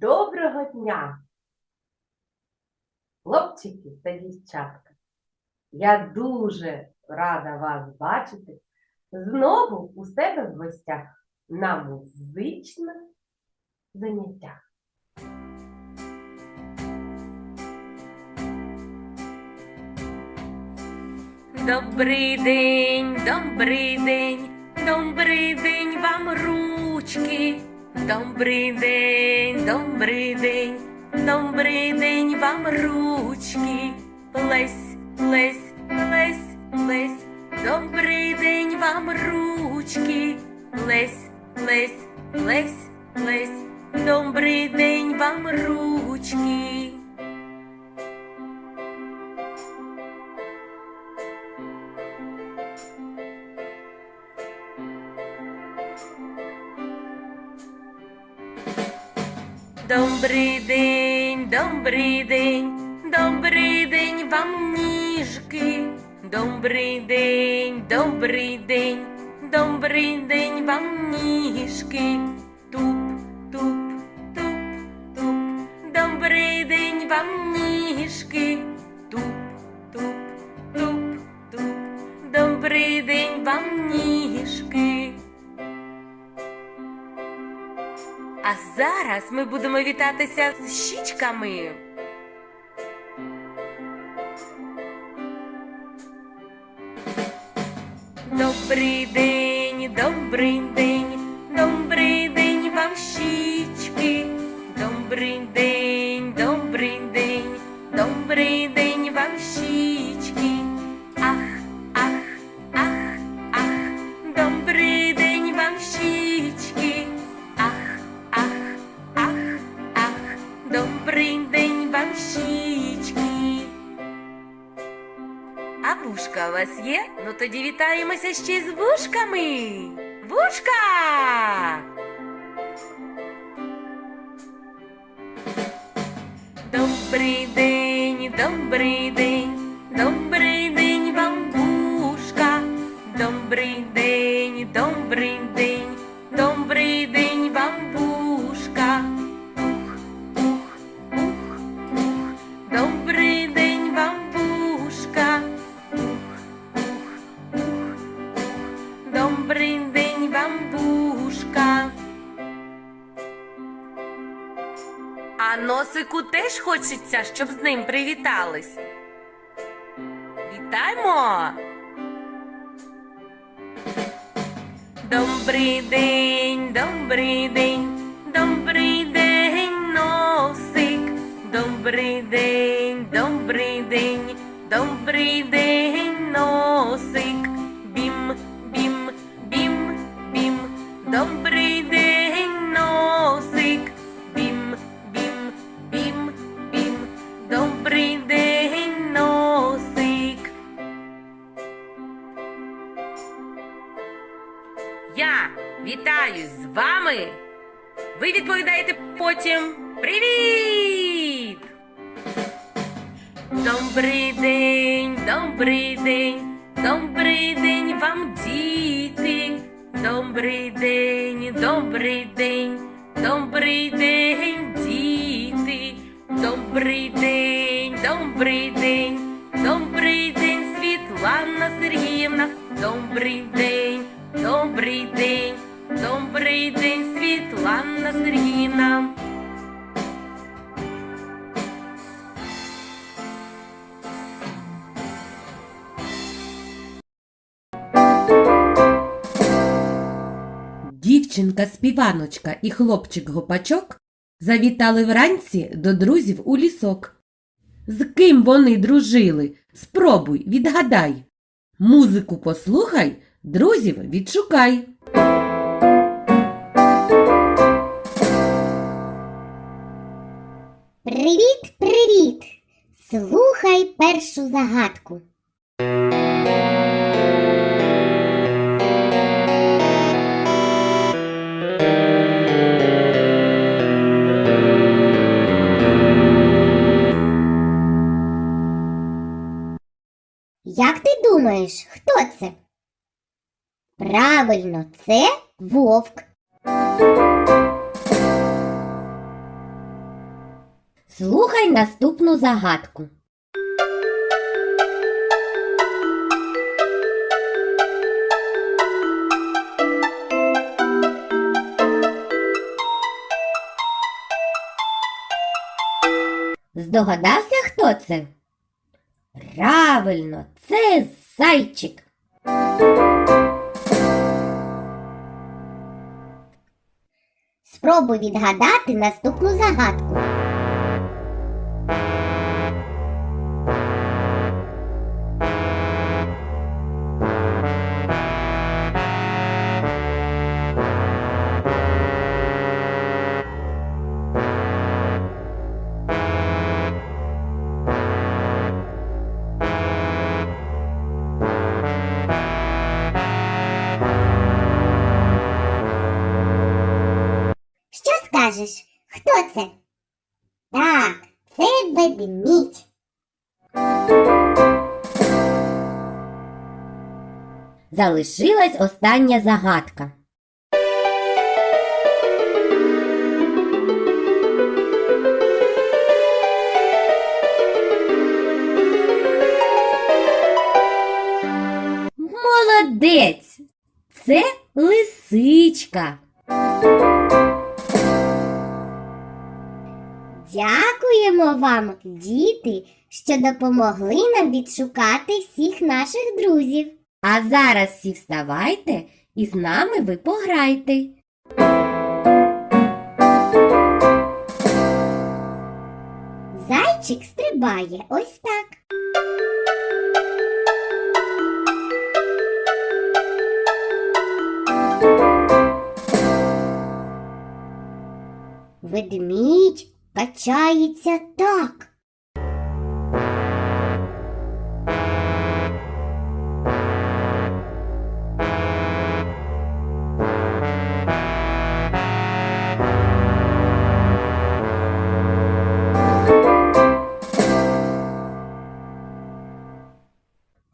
Доброго дня! Хлопчики та дівчатка, я дуже рада вас бачити знову у себе в гостях на музичних заняттях. Добрий день, добрий день, добрий день вам ручки. Добрий день, добрий день, добрий день вам ручки. Лесь, лесь, лесь, лесь. Добрий день вам ручки. Лесь, лесь, лесь, лесь. Добрий день вам ручки. Добрий день, добрий день, добрий день вам ніжки. Добрий день, добрий день, добрий день вам ніжки. Туп, туп, туп, туп. Добрий день вам ніжки. Туп, туп, туп, туп. Добрий день вам ніжки. А зараз ми будемо вітатися з щічками. Добрий день, добрий день, добрий день вам щічки. Добрий день, добрий день, добрий день вітаємося ще з вушками. Вушка! Добрий день, добрий день, добрий вушка. А носику теж хочеться, щоб з ним привітались. Вітаймо! Добрий день, добрий день, добрий день, носик. Добрий день, добрий день, добрий день, добрий день, добрий день вам, діти. Добрий день, добрий день, добрий день, діти. Добрий день, добрий день, добрий день, Світлана Сергіївна. Добрий день, добрий день, добрий день, Світлана Сергіївна. Дівчинка співаночка і хлопчик гопачок завітали вранці до друзів у лісок. З ким вони дружили? Спробуй, відгадай. Музику послухай, друзів відшукай. Привіт, привіт! Слухай першу загадку. Думаєш, хто це? Правильно, це вовк. Слухай наступну загадку. Здогадався, хто це? Правильно, це зайчик. Спробуй відгадати наступну загадку. Скажеш? Хто це? Так, це ведмідь. Залишилась остання загадка. Молодець! Це лисичка. Дякуємо вам, діти, що допомогли нам відшукати всіх наших друзів. А зараз всі вставайте і з нами ви пограйте. Зайчик стрибає ось так. Ведмідь качається так.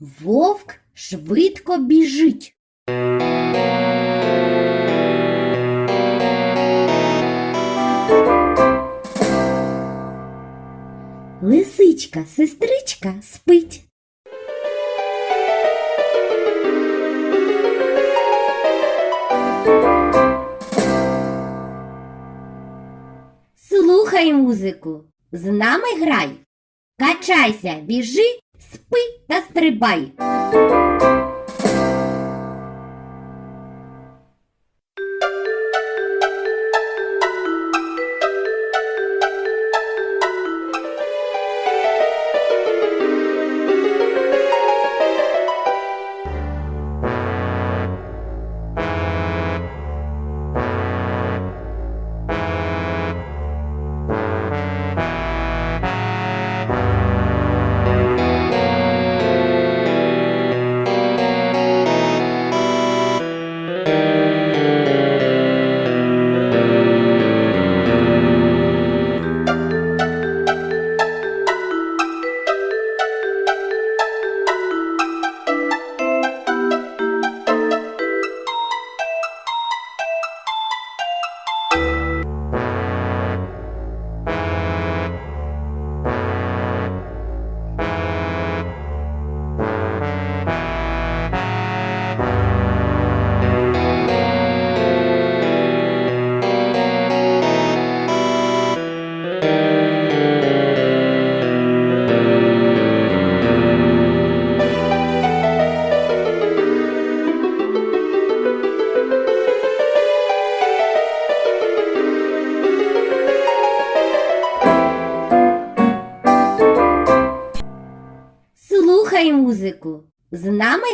Вовк швидко біжить. Лисичка, сестричка спить. Слухай музику, з нами грай. Качайся, біжи, спи та стрибай.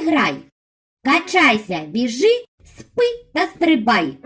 Грай. Качайся, біжи, спи та стрибай.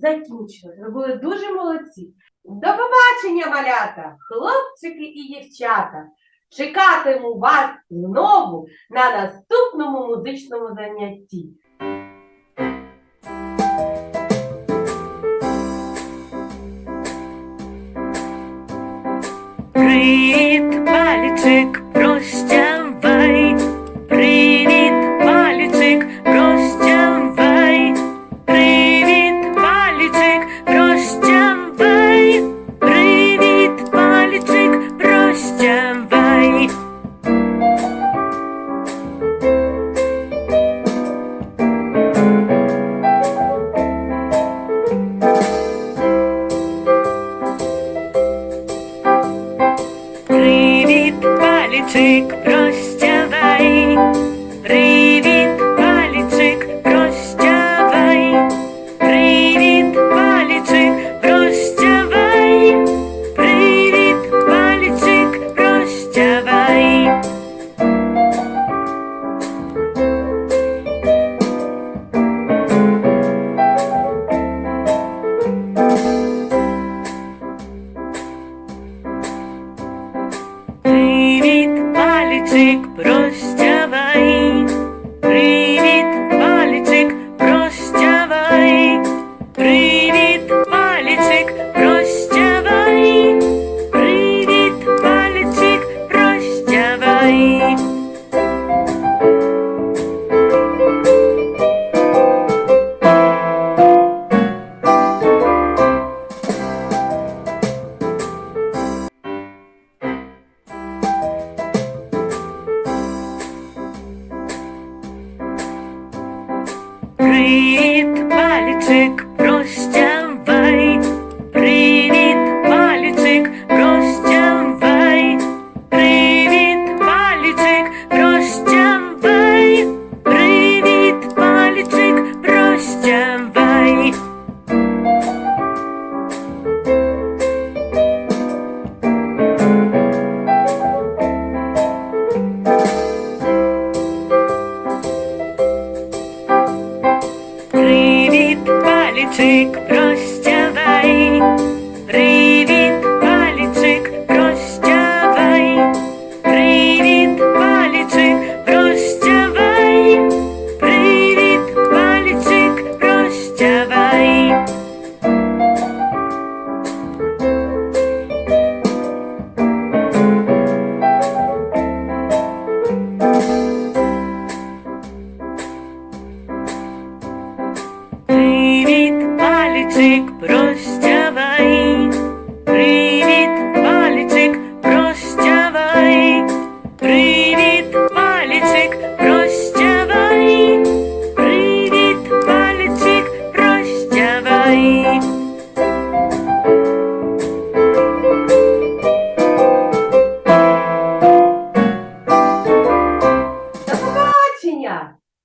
закінчили. Ви були дуже молодці. До побачення, малята, хлопчики і дівчата. Чекатиму вас знову на наступному музичному занятті. Привіт, пальчик, прощай. Take Мальчик, прощай.